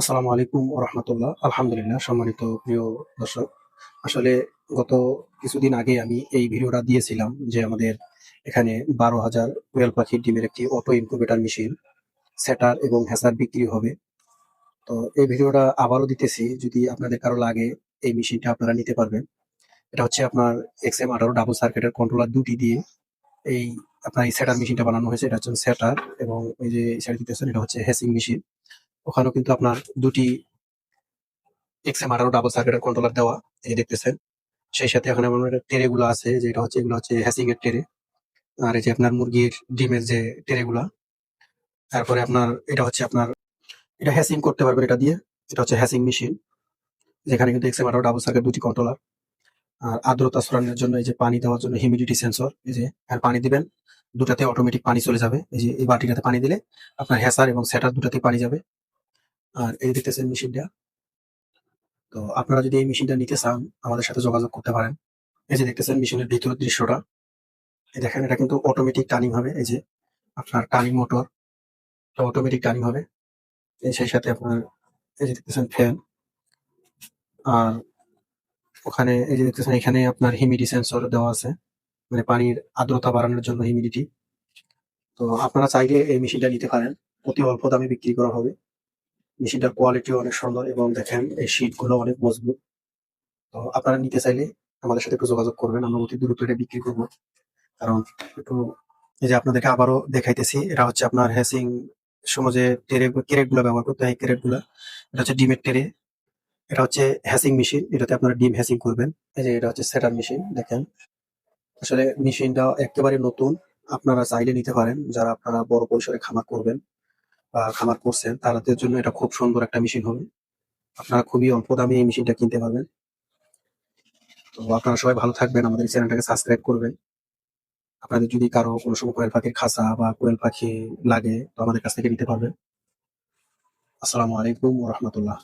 আসসালামু আলাইকুম রহমতুল্লাহ আলহামদুলিল্লাহ, সম্মানিত প্রিয় দর্শক, আসলে গত কিছুদিন আগে আমি এই ভিডিওটা দিয়েছিলাম যে আমাদের এখানে বারো হাজার কোয়েল পাখির ডিমের একটি অটো ইনকুবেটার মেশিন সেটার এবং হ্যাসার বিক্রি হবে। তো এই ভিডিওটা আবারও দিতেছি, যদি আপনাদের কারও লাগে এই মেশিনটা আপনারা নিতে পারবেন। এটা হচ্ছে আপনার এক্স এম আঠারো ডাবল সার্কিটের কন্ট্রোলার দুটি দিয়ে এই আপনার এই সেটার মেশিনটা বানানো হয়েছে। এটা হচ্ছে সেটার এবং এই যে সেটা দিতেছেন, এটা হচ্ছে হ্যাসিং মেশিন ওখানেও কিন্তু আপনার দুটি এক্সএম আঠারো ডাবল সার্কিটের কন্ট্রোলার দেওয়া, এই দেখতেছেন। সেই সাথে এখানে আমার টেরে গুলো আছে, যেটা হচ্ছে, এগুলো হচ্ছে হ্যাসিং এর টেরে আর এই যে আপনার মুরগির ডিমের যে টেরে গুলা, তারপরে আপনার, এটা হচ্ছে আপনার, এটা হ্যাসিং করতে পারবেন এটা দিয়ে, এটা হচ্ছে হ্যাসিং মেশিন যেখানে কিন্তু এক্সএম আঠারো ডাবল সার্কিট দুটি কন্ট্রোলার আর আর্দ্রতা সরানোর জন্য এই যে পানি দেওয়ার জন্য হিউমিডিটি সেন্সর এই যে, আর পানি দিবেন, দুটাতে অটোমেটিক পানি চলে যাবে। এই যে, এই বাটিটাতে পানি দিলে আপনার হ্যাসার এবং সেটার দুটাতে পানি যাবে। আর এই দেখতেছেন মেশিনটা তো আপনারা যদি এই মেশিনটা নিতে চান, আমাদের সাথে যোগাযোগ করতে পারেন। এই যে দেখতেছেন মেশিনের ভিতরের দৃশ্যটা। এই দেখেন, এটা কিন্তু অটোমেটিক টার্নিং হবে। এই যে আপনার টার্নিং মোটর অটোমেটিক টার্নিং হবে। সেই সাথে আপনার, এই যে দেখতেছেন ফ্যান আর ওখানে, এই যে দেখতেছেন, এখানে আপনার হিমিডিটি সেন্সর দেওয়া আছে। মানে পানির আর্দ্রতা বাড়ানোর জন্য হিমিডিটি তো আপনারা চাইলে এই মেশিনটা নিতে পারেন। অতি অল্প দামে বিক্রি করা হবে। মেশিনটার কোয়ালিটি অনেক সুন্দর এবং দেখেন এই শীটগুলো অনেক মজবুত। তো আপনারা নিতে চাইলে আমাদের সাথে একটু যোগাযোগ করবেন, আমরা অতি দ্রুত এটা বিক্রি করব। কারণ একটু এই যে আপনাদেরকে আবারও দেখাইতেছি, এটা হচ্ছে আপনার হ্যাসিং সময় যে গুলো ব্যবহার করতে হয় ক্যারেটগুলা, এটা হচ্ছে ডিমের টেরে এটা হচ্ছে হ্যাসিং মেশিন এটাতে আপনারা ডিম হ্যাসিং করবেন। এই যে এটা হচ্ছে সেটার মেশিন দেখেন। আসলে মেশিনটা একেবারে নতুন, আপনারা চাইলে নিতে পারেন, যারা আপনারা বড় পরিসরে খামার করবেন। খামার করছেন, তাদের জন্য এটা খুব সুন্দর একটা মেশিন হবে। আপনারা খুবই অল্প দামে এই মেশিনটা কিনতে পারবেন। তো আপনারা সবাই ভালো থাকবেন, আমাদের চ্যানেলটাকে সাবস্ক্রাইব করবেন। আপনাদের যদি কারও কোনো সময় কোয়েল পাখির খাঁচা বা কোয়েল পাখি লাগে, তো আমাদের কাছ থেকে নিতে পারবেন। আসসালামু আলাইকুম রহমতুল্লাহ।